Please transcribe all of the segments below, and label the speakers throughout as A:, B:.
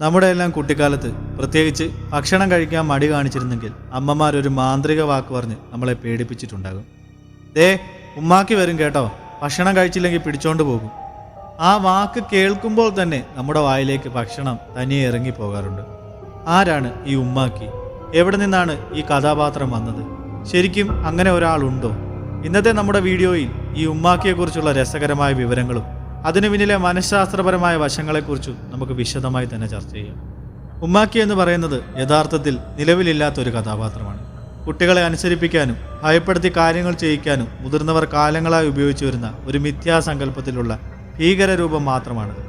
A: നമ്മുടെ എല്ലാം കുട്ടിക്കാലത്ത് പ്രത്യേകിച്ച് ഭക്ഷണം കഴിക്കാൻ മടി കാണിച്ചിരുന്നെങ്കിൽ അമ്മമാരൊരു മാന്ത്രിക വാക്ക് പറഞ്ഞ് നമ്മളെ പേടിപ്പിച്ചിട്ടുണ്ടാകും. ദേ ഉമ്മാക്കി വരും കേട്ടോ. ഭക്ഷണം കഴിച്ചില്ലെങ്കിൽ പിടിച്ചോണ്ട് പോകും. ആ വാക്ക് കേൾക്കുമ്പോൾ തന്നെ നമ്മുടെ വായിലേക്ക് ഭക്ഷണം തനിയെ ഇറങ്ങി പോകാറുണ്ട്. ആരാണ് ഈ ഉമ്മാക്കി? എവിടെ നിന്നാണ് ഈ കഥാപാത്രം വന്നത്? ശരിക്കും അങ്ങനെ ഒരാളുണ്ടോ? ഇന്നത്തെ നമ്മുടെ വീഡിയോയിൽ ഈ ഉമ്മാക്കിയെക്കുറിച്ചുള്ള രസകരമായ വിവരങ്ങളും അതിനു പിന്നിലെ മനഃശാസ്ത്രപരമായ വശങ്ങളെക്കുറിച്ചും നമുക്ക് വിശദമായി തന്നെ ചർച്ച ചെയ്യാം. ഉമ്മാക്കി എന്ന് പറയുന്നത് യഥാർത്ഥത്തിൽ നിലവിലില്ലാത്ത ഒരു കഥാപാത്രമാണ്. കുട്ടികളെ അനുസരിപ്പിക്കാനും ഭയപ്പെടുത്തി കാര്യങ്ങൾ ചെയ്യിക്കാനും മുതിർന്നവർ കാലങ്ങളായി ഉപയോഗിച്ചു വരുന്ന ഒരു മിഥ്യാസങ്കല്പത്തിലുള്ള ഭീകരരൂപം മാത്രമാണിത്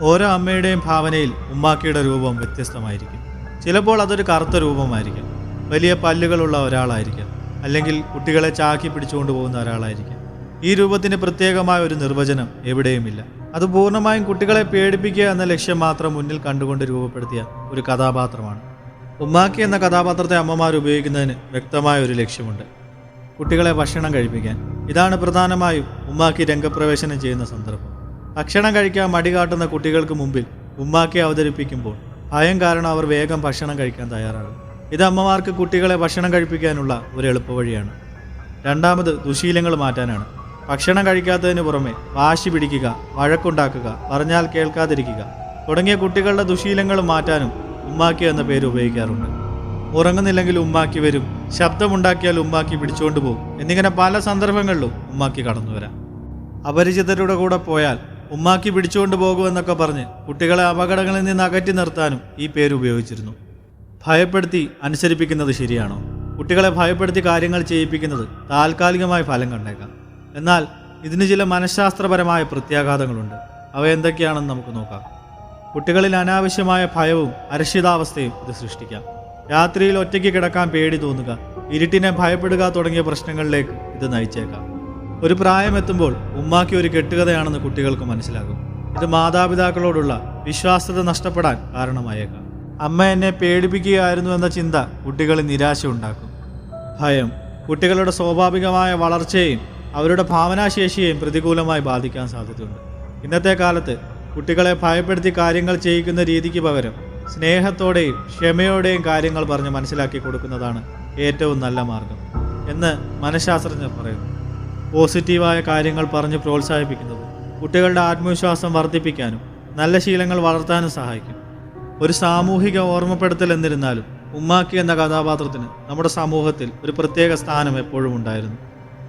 A: ഓരോ അമ്മയുടെയും ഭാവനയിൽ ഉമ്മാക്കിയുടെ രൂപം വ്യത്യസ്തമായിരിക്കും. ചിലപ്പോൾ അതൊരു കറുത്ത രൂപമായിരിക്കാം. വലിയ പല്ലുകളുള്ള ഒരാളായിരിക്കാം. അല്ലെങ്കിൽ കുട്ടികളെ ചാക്കി പിടിച്ചുകൊണ്ട് പോകുന്ന ഒരാളായിരിക്കാം. ഈ രൂപത്തിന് പ്രത്യേകമായ ഒരു നിർവചനം എവിടെയുമില്ല. അത് പൂർണമായും കുട്ടികളെ പേടിപ്പിക്കുക എന്ന ലക്ഷ്യം മാത്രം മുന്നിൽ കണ്ടുകൊണ്ട് രൂപപ്പെടുത്തിയ ഒരു കഥാപാത്രമാണ്. ഉമ്മാക്കി എന്ന കഥാപാത്രത്തെ അമ്മമാർ ഉപയോഗിക്കുന്നതിന് വ്യക്തമായ ഒരു ലക്ഷ്യമുണ്ട്. കുട്ടികളെ ഭക്ഷണം കഴിപ്പിക്കാൻ. ഇതാണ് പ്രധാനമായും ഉമ്മാക്കി രംഗപ്രവേശനം ചെയ്യുന്ന സന്ദർഭം. ഭക്ഷണം കഴിക്കാൻ മടി കാട്ടുന്ന കുട്ടികൾക്ക് മുമ്പിൽ ഉമ്മാക്കി അവതരിപ്പിക്കുമ്പോൾ ഭയം കാരണം അവർ വേഗം ഭക്ഷണം കഴിക്കാൻ തയ്യാറാകും. ഇത് അമ്മമാർക്ക് കുട്ടികളെ ഭക്ഷണം കഴിപ്പിക്കാനുള്ള ഒരു എളുപ്പവഴിയാണ്. രണ്ടാമത് ദുശീലങ്ങൾ മാറ്റാനാണ്. ഭക്ഷണം കഴിക്കാത്തതിന് പുറമെ വാശി പിടിക്കുക വഴക്കുണ്ടാക്കുക പറഞ്ഞാൽ കേൾക്കാതിരിക്കുക. തുടങ്ങിയ കുട്ടികളുടെ ദുശീലങ്ങൾ മാറ്റാനും ഉമ്മാക്കി എന്ന പേര് ഉപയോഗിക്കാറുണ്ട്. ഉറങ്ങുന്നില്ലെങ്കിൽ ഉമ്മാക്കി വരും ശബ്ദമുണ്ടാക്കിയാൽ ഉമ്മാക്കി പിടിച്ചുകൊണ്ട് പോകും എന്നിങ്ങനെ പല സന്ദർഭങ്ങളിലും ഉമ്മാക്കി കടന്നു വരാം. അപരിചിതരുടെ കൂടെ പോയാൽ ഉമ്മാക്കി പിടിച്ചുകൊണ്ട് പോകുമെന്നൊക്കെ പറഞ്ഞ് കുട്ടികളെ അപകടങ്ങളിൽ നിന്ന് അകറ്റി നിർത്താനും ഈ പേര് ഉപയോഗിച്ചിരുന്നു. ഭയപ്പെടുത്തി അനുസരിപ്പിക്കുന്നത് ശരിയാണോ? കുട്ടികളെ ഭയപ്പെടുത്തി കാര്യങ്ങൾ ചെയ്യിപ്പിക്കുന്നത് താൽക്കാലികമായി ഫലം കണ്ടേക്കാം. എന്നാൽ ഇതിന് ചില മനഃശാസ്ത്രപരമായ പ്രത്യാഘാതങ്ങളുണ്ട്. അവ എന്തൊക്കെയാണെന്ന് നമുക്ക് നോക്കാം. കുട്ടികളിൽ അനാവശ്യമായ ഭയവും അരക്ഷിതാവസ്ഥയും ഇത് സൃഷ്ടിക്കാം. രാത്രിയിൽ ഒറ്റയ്ക്ക് കിടക്കാൻ പേടി തോന്നുക ഇരുട്ടിനെ ഭയപ്പെടുക തുടങ്ങിയ പ്രശ്നങ്ങളിലേക്ക് ഇത് നയിച്ചേക്കാം. ഒരു പ്രായമെത്തുമ്പോൾ ഉമ്മാക്കി ഒരു കെട്ടുകഥയാണെന്ന് കുട്ടികൾക്ക് മനസ്സിലാകും. ഇത് മാതാപിതാക്കളോടുള്ള വിശ്വാസ്യത നഷ്ടപ്പെടാൻ കാരണമായേക്കാം. അമ്മ എന്നെ പേടിപ്പിക്കുകയായിരുന്നു എന്ന ചിന്ത കുട്ടികളിൽ നിരാശ ഉണ്ടാക്കും ഭയം കുട്ടികളുടെ സ്വാഭാവികമായ വളർച്ചയെയും അവരുടെ ഭാവനാശേഷിയെയും പ്രതികൂലമായി ബാധിക്കാൻ സാധ്യതയുണ്ട്. ഇന്നത്തെ കാലത്ത് കുട്ടികളെ ഭയപ്പെടുത്തി കാര്യങ്ങൾ ചെയ്യിക്കുന്ന രീതിക്ക് പകരം സ്നേഹത്തോടെയും ക്ഷമയോടെയും കാര്യങ്ങൾ പറഞ്ഞ് മനസ്സിലാക്കി കൊടുക്കുന്നതാണ് ഏറ്റവും നല്ല മാർഗം എന്ന് മനഃശാസ്ത്രജ്ഞർ പറയുന്നു. പോസിറ്റീവായ കാര്യങ്ങൾ പറഞ്ഞ് പ്രോത്സാഹിപ്പിക്കുന്നത് കുട്ടികളുടെ ആത്മവിശ്വാസം വർദ്ധിപ്പിക്കാനും നല്ല ശീലങ്ങൾ വളർത്താനും സഹായിക്കും. ഒരു സാമൂഹിക ഓർമ്മപ്പെടുത്തൽ എന്നിരുന്നാലും ഉമ്മാക്കി എന്ന കഥാപാത്രത്തിന് നമ്മുടെ സമൂഹത്തിൽ ഒരു പ്രത്യേക സ്ഥാനം എപ്പോഴും ഉണ്ടായിരുന്നു.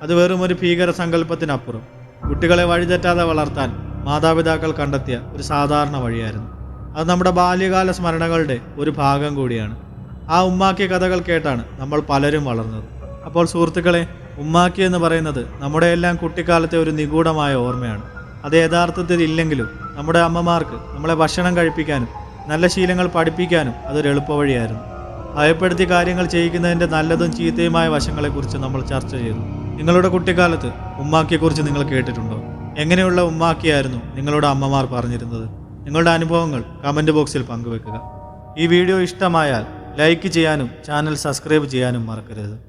A: അത് വെറും ഒരു ഭീകര സങ്കല്പത്തിനപ്പുറം കുട്ടികളെ വഴിതെറ്റാതെ വളർത്താൻ മാതാപിതാക്കൾ കണ്ടെത്തിയ ഒരു സാധാരണ വഴിയായിരുന്നു. അത് നമ്മുടെ ബാല്യകാല സ്മരണകളുടെ ഒരു ഭാഗം കൂടിയാണ്. ആ ഉമ്മാക്കിയ കഥകൾ കേട്ടാണ് നമ്മൾ പലരും വളർന്നത്. അപ്പോൾ സുഹൃത്തുക്കളെ ഉമ്മാക്കി എന്ന് പറയുന്നത് നമ്മുടെ എല്ലാം കുട്ടിക്കാലത്തെ ഒരു നിഗൂഢമായ ഓർമ്മയാണ്. അത് യഥാർത്ഥത്തിൽ ഇല്ലെങ്കിലും നമ്മുടെ അമ്മമാർക്ക് നമ്മളെ ഭക്ഷണം കഴിപ്പിക്കാനും നല്ല ശീലങ്ങൾ പഠിപ്പിക്കാനും അതൊരു എളുപ്പവഴിയായിരുന്നു. ഭയപ്പെടുത്തി കാര്യങ്ങൾ ചെയ്യിക്കുന്നതിന്റെ നല്ലതും ചീത്തയുമായ വശങ്ങളെക്കുറിച്ച് നമ്മൾ ചർച്ച ചെയ്തു. നിങ്ങളുടെ കുട്ടിക്കാലത്ത് ഉമ്മാക്കിയെക്കുറിച്ച് നിങ്ങൾ കേട്ടിട്ടുണ്ടോ? എങ്ങനെയുള്ള ഉമ്മാക്കിയായിരുന്നു നിങ്ങളുടെ അമ്മമാർ പറഞ്ഞിരുന്നത്? നിങ്ങളുടെ അനുഭവങ്ങൾ കമന്റ് ബോക്സിൽ പങ്കുവെക്കുക. ഈ വീഡിയോ ഇഷ്ടമായാൽ ലൈക്ക് ചെയ്യാനും ചാനൽ സബ്സ്ക്രൈബ് ചെയ്യാനും മറക്കരുത്.